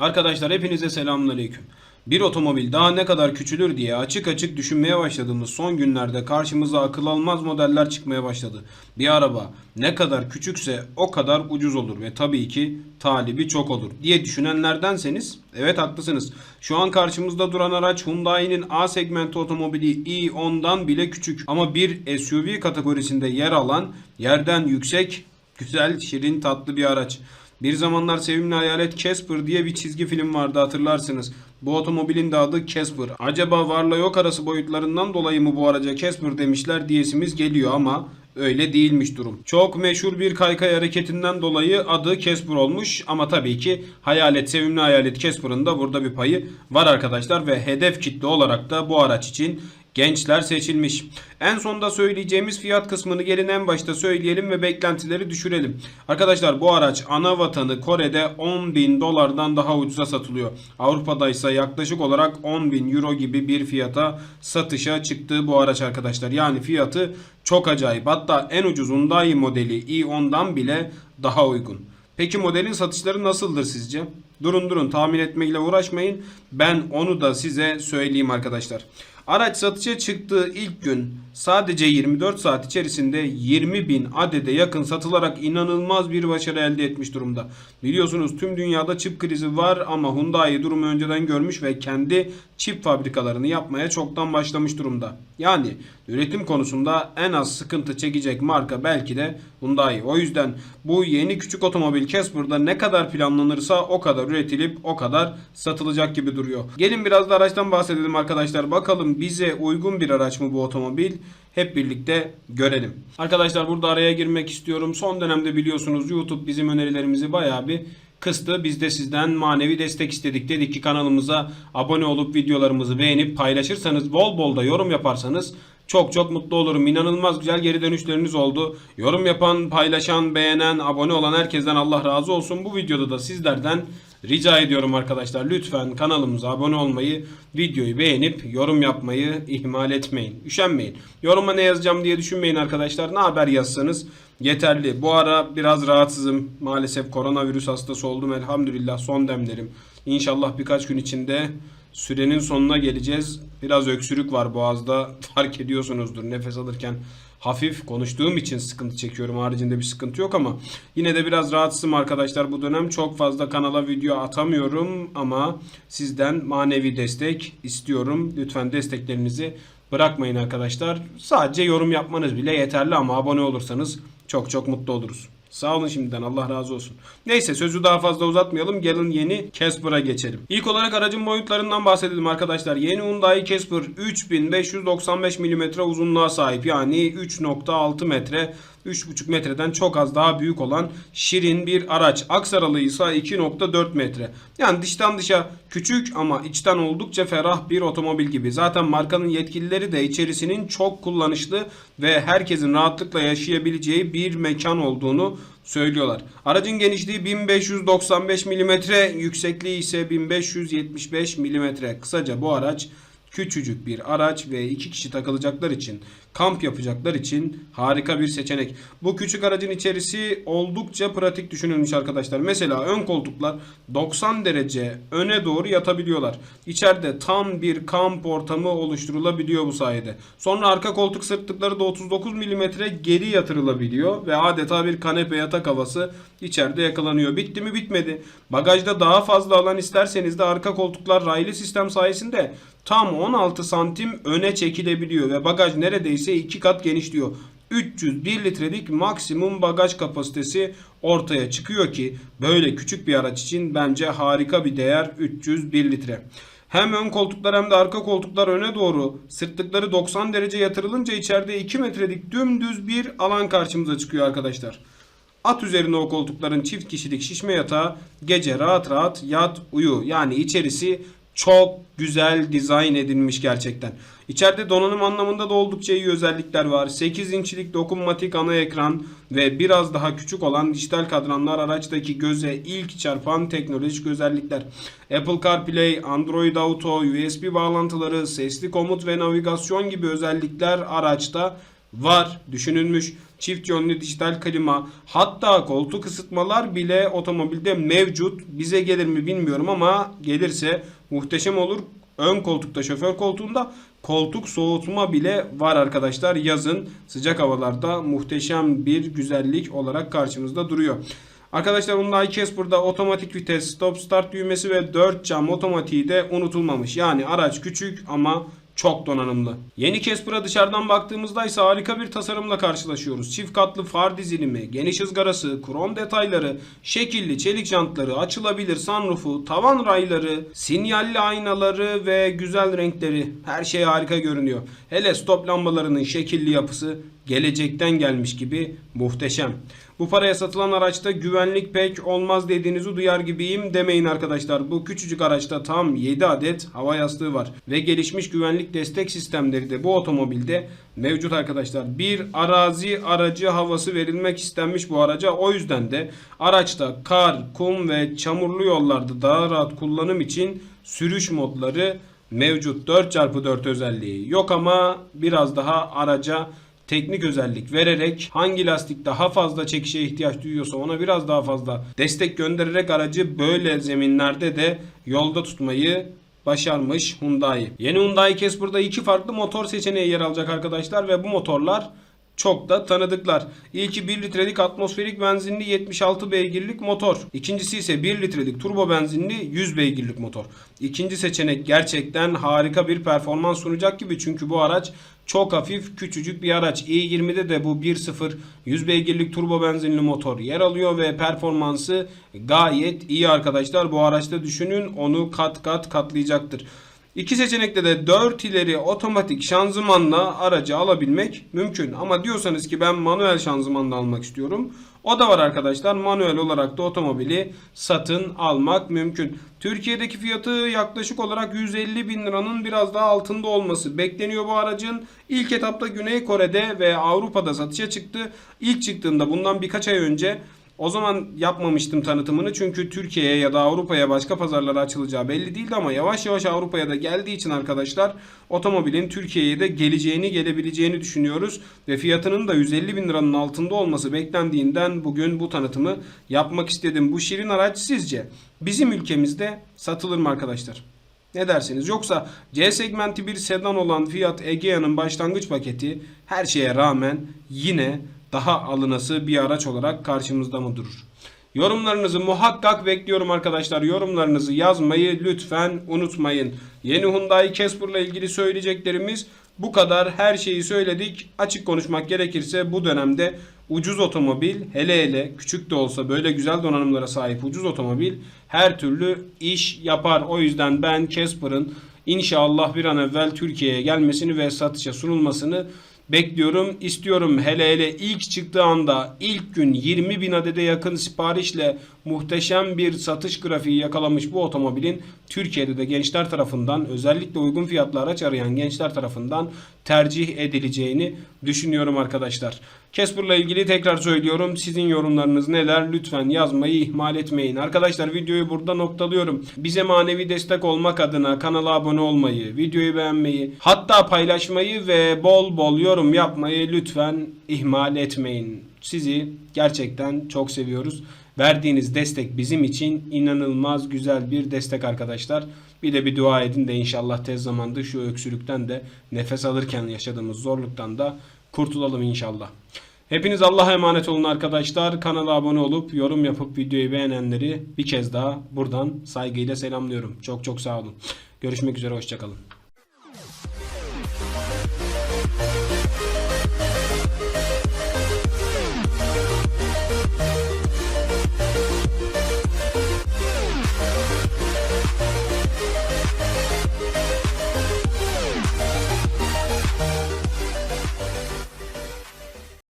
Arkadaşlar hepinize selamünaleyküm. Bir otomobil daha ne kadar küçülür diye açık açık düşünmeye başladığımız son günlerde karşımıza akıl almaz modeller çıkmaya başladı. Bir araba ne kadar küçükse o kadar ucuz olur ve tabii ki talibi çok olur diye düşünenlerdenseniz evet haklısınız. Şu an karşımızda duran araç Hyundai'nin A segmenti otomobili i10'dan bile küçük ama bir SUV kategorisinde yer alan yerden yüksek güzel şirin tatlı bir araç. Bir zamanlar sevimli hayalet Casper diye bir çizgi film vardı hatırlarsınız. Bu otomobilin de adı Casper. Acaba varla yok arası boyutlarından dolayı mı bu araca Casper demişler diyesimiz geliyor ama öyle değilmiş durum. Çok meşhur bir kaykay hareketinden dolayı adı Casper olmuş ama tabii ki hayalet sevimli hayalet Casper'ın da burada bir payı var arkadaşlar ve hedef kitle olarak da bu araç için Gençler seçilmiş. En sonda söyleyeceğimiz fiyat kısmını gelin en başta söyleyelim ve beklentileri düşürelim. Arkadaşlar bu araç ana vatanı Kore'de 10 bin dolardan daha ucuza satılıyor. Avrupa'da ise yaklaşık olarak 10 bin euro gibi bir fiyata satışa çıktı bu araç arkadaşlar. Yani fiyatı çok acayip. Hatta en ucuz Hyundai modeli i10'dan bile daha uygun. Peki modelin satışları nasıldır sizce? Durun durun tahmin etmeyle uğraşmayın. Ben onu da size söyleyeyim arkadaşlar. Araç satışa çıktığı ilk gün sadece 24 saat içerisinde 20 bin adede yakın satılarak inanılmaz bir başarı elde etmiş durumda. Biliyorsunuz tüm dünyada çip krizi var ama Hyundai durumu önceden görmüş ve kendi çip fabrikalarını yapmaya çoktan başlamış durumda. Yani üretim konusunda en az sıkıntı çekecek marka belki de Hyundai. O yüzden bu yeni küçük otomobil Casper'da ne kadar planlanırsa o kadar üretilip o kadar satılacak gibi duruyor. Gelin biraz da araçtan bahsedelim arkadaşlar. Bakalım bize uygun bir araç mı bu otomobil? Hep birlikte görelim. Arkadaşlar burada araya girmek istiyorum. Son dönemde biliyorsunuz YouTube bizim önerilerimizi bayağı bir kıstı. Biz de sizden manevi destek istedik. Dedik ki kanalımıza abone olup videolarımızı beğenip paylaşırsanız bol bol da yorum yaparsanız çok çok mutlu olurum. İnanılmaz güzel geri dönüşleriniz oldu. Yorum yapan, paylaşan, beğenen, abone olan herkesten Allah razı olsun. Bu videoda da sizlerden rica ediyorum arkadaşlar. Lütfen kanalımıza abone olmayı, videoyu beğenip yorum yapmayı ihmal etmeyin. Üşenmeyin. Yoruma ne yazacağım diye düşünmeyin arkadaşlar. Ne haber yazsanız yeterli. Bu ara biraz rahatsızım. Maalesef koronavirüs hastası oldum. Elhamdülillah son demlerim. İnşallah birkaç gün içinde sürenin sonuna geleceğiz. Biraz öksürük var boğazda. Fark ediyorsunuzdur nefes alırken hafif konuştuğum için sıkıntı çekiyorum. Haricinde bir sıkıntı yok ama yine de biraz rahatsızım arkadaşlar bu dönem. Çok fazla kanala video atamıyorum ama sizden manevi destek istiyorum. Lütfen desteklerinizi bırakmayın arkadaşlar. Sadece yorum yapmanız bile yeterli ama abone olursanız çok çok mutlu oluruz. Sağ olun şimdiden Allah razı olsun. Neyse sözü daha fazla uzatmayalım. Gelin yeni Casper'a geçelim. İlk olarak aracın boyutlarından bahsedelim arkadaşlar. Yeni Hyundai Casper 3595 mm uzunluğa sahip. Yani 3.6 metre 3.5 metreden çok az daha büyük olan şirin bir araç. Aksaralı ise 2.4 metre. Yani dıştan dışa küçük ama içten oldukça ferah bir otomobil gibi. Zaten markanın yetkilileri de içerisinin çok kullanışlı ve herkesin rahatlıkla yaşayabileceği bir mekan olduğunu söylüyorlar. Aracın genişliği 1595 mm, yüksekliği ise 1575 mm. Kısaca bu araç küçücük bir araç ve iki kişi takılacaklar için, kamp yapacaklar için harika bir seçenek. Bu küçük aracın içerisi oldukça pratik düşünülmüş arkadaşlar. Mesela ön koltuklar 90 derece öne doğru yatabiliyorlar. İçeride tam bir kamp ortamı oluşturulabiliyor bu sayede. Sonra arka koltuk sırtlıkları da 39 mm geri yatırılabiliyor ve adeta bir kanepe yatak havası içeride yakalanıyor. Bitti mi bitmedi. Bagajda daha fazla alan isterseniz de arka koltuklar raylı sistem sayesinde tam 16 santim öne çekilebiliyor ve bagaj neredeyse 2 kat genişliyor. 301 litrelik maksimum bagaj kapasitesi ortaya çıkıyor ki böyle küçük bir araç için bence harika bir değer 301 litre. Hem ön koltuklar hem de arka koltuklar öne doğru sırtlıkları 90 derece yatırılınca içeride 2 metrelik dümdüz bir alan karşımıza çıkıyor arkadaşlar. At üzerine o koltukların çift kişilik şişme yatağı gece rahat rahat yat uyu. Yani içerisi çok güzel dizayn edilmiş gerçekten. İçeride donanım anlamında da oldukça iyi özellikler var. 8 inçlik dokunmatik ana ekran ve biraz daha küçük olan dijital kadranlar araçtaki göze ilk çarpan teknolojik özellikler. Apple CarPlay, Android Auto, USB bağlantıları, sesli komut ve navigasyon gibi özellikler araçta var, düşünülmüş. Çift yönlü dijital klima, hatta koltuk ısıtmalar bile otomobilde mevcut. Bize gelir mi bilmiyorum ama gelirse muhteşem olur. Ön koltukta, şoför koltuğunda koltuk soğutma bile var arkadaşlar. Yazın sıcak havalarda muhteşem bir güzellik olarak karşımızda duruyor. Arkadaşlar Hyundai Casper'da otomatik vites, stop start düğmesi ve 4 cam otomatiği de unutulmamış. Yani araç küçük ama çok donanımlı. Yeni Casper'a dışarıdan baktığımızda ise harika bir tasarımla karşılaşıyoruz. Çift katlı far dizilimi, geniş ızgarası, krom detayları, şekilli çelik jantları, açılabilir sunroofu, tavan rayları, sinyalli aynaları ve güzel renkleri. Her şey harika görünüyor. Hele stop lambalarının şekilli yapısı gelecekten gelmiş gibi muhteşem. Bu paraya satılan araçta güvenlik pek olmaz dediğinizi duyar gibiyim demeyin arkadaşlar. Bu küçücük araçta tam 7 adet hava yastığı var. Ve gelişmiş güvenlik destek sistemleri de bu otomobilde mevcut arkadaşlar. Bir arazi aracı havası verilmek istenmiş bu araca. O yüzden de araçta kar, kum ve çamurlu yollarda daha rahat kullanım için sürüş modları mevcut. 4x4 özelliği yok ama biraz daha araca teknik özellik vererek hangi lastik daha fazla çekişe ihtiyaç duyuyorsa ona biraz daha fazla destek göndererek aracı böyle zeminlerde de yolda tutmayı başarmış Hyundai. Yeni Hyundai Casper'da iki farklı motor seçeneği yer alacak arkadaşlar ve bu motorlar çok da tanıdıklar. İlki 1 litrelik atmosferik benzinli 76 beygirlik motor. İkincisi ise 1 litrelik turbo benzinli 100 beygirlik motor. İkinci seçenek gerçekten harika bir performans sunacak gibi çünkü bu araç çok hafif küçücük bir araç. i20'de de bu 1.0 100 beygirlik turbo benzinli motor yer alıyor ve performansı gayet iyi arkadaşlar. Bu araçta düşünün onu kat kat katlayacaktır. İki seçenekte de 4 ileri otomatik şanzımanla aracı alabilmek mümkün. Ama diyorsanız ki ben manuel şanzımanla almak istiyorum. O da var arkadaşlar. Manuel olarak da otomobili satın almak mümkün. Türkiye'deki fiyatı yaklaşık olarak 150 bin liranın biraz daha altında olması bekleniyor bu aracın. İlk etapta Güney Kore'de ve Avrupa'da satışa çıktı. İlk çıktığında bundan birkaç ay önce o zaman yapmamıştım tanıtımını çünkü Türkiye'ye ya da Avrupa'ya başka pazarlara açılacağı belli değildi ama yavaş yavaş Avrupa'ya da geldiği için arkadaşlar otomobilin Türkiye'ye de geleceğini gelebileceğini düşünüyoruz ve fiyatının da 150 bin liranın altında olması beklendiğinden bugün bu tanıtımı yapmak istedim. Bu şirin araç sizce bizim ülkemizde satılır mı arkadaşlar? Ne dersiniz? Yoksa C segmenti bir sedan olan Fiat Egea'nın başlangıç paketi her şeye rağmen yine daha alınası bir araç olarak karşımızda mı durur? Yorumlarınızı muhakkak bekliyorum arkadaşlar. Yorumlarınızı yazmayı lütfen unutmayın. Yeni Hyundai Casper'la ilgili söyleyeceklerimiz bu kadar. Her şeyi söyledik. Açık konuşmak gerekirse bu dönemde ucuz otomobil hele hele küçük de olsa böyle güzel donanımlara sahip ucuz otomobil her türlü iş yapar. O yüzden ben Casper'ın inşallah bir an evvel Türkiye'ye gelmesini ve satışa sunulmasını bekliyorum, istiyorum. Hele hele ilk çıktığı anda ilk gün 20 bin adede yakın siparişle muhteşem bir satış grafiği yakalamış bu otomobilin Türkiye'de de gençler tarafından özellikle uygun fiyatlı araç arayan gençler tarafından tercih edileceğini düşünüyorum arkadaşlar. Casper'la ilgili tekrar söylüyorum. Sizin yorumlarınız neler? Lütfen yazmayı ihmal etmeyin. Arkadaşlar videoyu burada noktalıyorum. Bize manevi destek olmak adına kanala abone olmayı, videoyu beğenmeyi, hatta paylaşmayı ve bol bol yorum yapmayı lütfen ihmal etmeyin. Sizi gerçekten çok seviyoruz. Verdiğiniz destek bizim için inanılmaz güzel bir destek arkadaşlar. Bir de bir dua edin de inşallah tez zamanda şu öksürükten de nefes alırken yaşadığımız zorluktan da kurtulalım inşallah. Hepiniz Allah'a emanet olun arkadaşlar. Kanala abone olup yorum yapıp videoyu beğenenleri bir kez daha buradan saygıyla selamlıyorum. Çok çok sağ olun. Görüşmek üzere hoşçakalın.